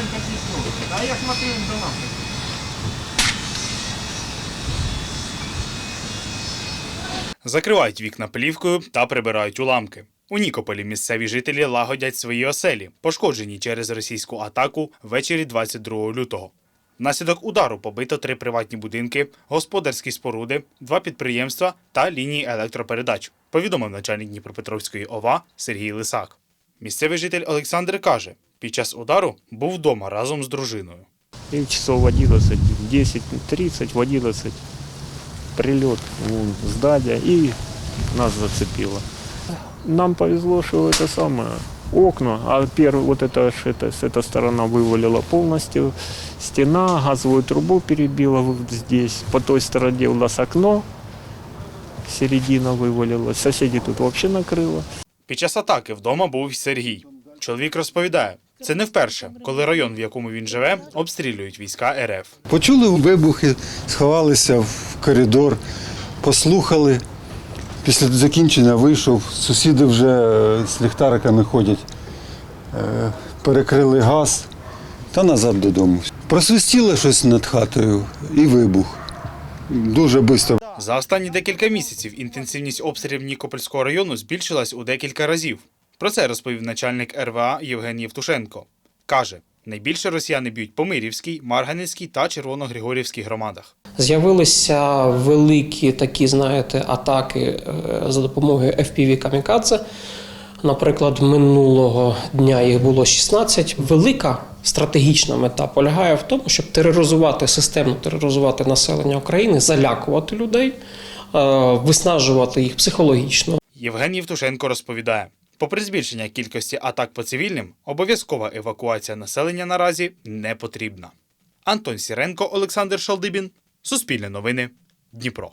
Тимошенка пісню. А як мотивом до нас? Закривають вікна плівкою та прибирають уламки. У Нікополі місцеві жителі лагодять свої оселі, пошкоджені через російську атаку ввечері 22 лютого. Внаслідок удару побито три приватні будинки, господарські споруди, два підприємства та лінії електропередач, повідомив начальник Дніпропетровської ОВА Сергій Лисак. Місцевий житель Олександр каже, під час удару був вдома разом з дружиною. И часов в 11, 10.30, в 11 прилет вон, здания и нас зацепило. Нам повезло, что это самое окна, а первый вот это, ж это с этой сторона вывалила полностью, стена, газовую трубу перебила вот здесь, по той стороне у нас окно, середина вывалилась, соседи тут вообще накрыло. Під час атаки вдома був й Сергій. Чоловік розповідає, це не вперше, коли район, в якому він живе, обстрілюють війська РФ. Почули вибухи, сховалися в коридор, послухали. Після закінчення вийшов, сусіди вже е, з ліхтариками ходять, Е, перекрили газ та назад додому. Просвистіло щось над хатою і вибух. Дуже швидко. За останні декілька місяців інтенсивність обстрілів Нікопольського району збільшилась у декілька разів. Про це розповів начальник РВА Євгеній Євтушенко. Каже, найбільше росіяни б'ють по Мирівській, Марганецькій та Червоногригорівській громадах. З'явилися великі такі, знаєте, атаки е, за допомогою FPV камікадзе. Наприклад, минулого дня їх було 16. Велика стратегічна мета полягає в тому, щоб тероризувати системно тероризувати населення України, залякувати людей, е, виснажувати їх психологічно. Євгеній Євтушенко розповідає, попри збільшення кількості атак по цивільним, обов'язкова евакуація населення наразі не потрібна. Антон Сіренко, Олександр Шалдибін, Суспільне новини, Дніпро.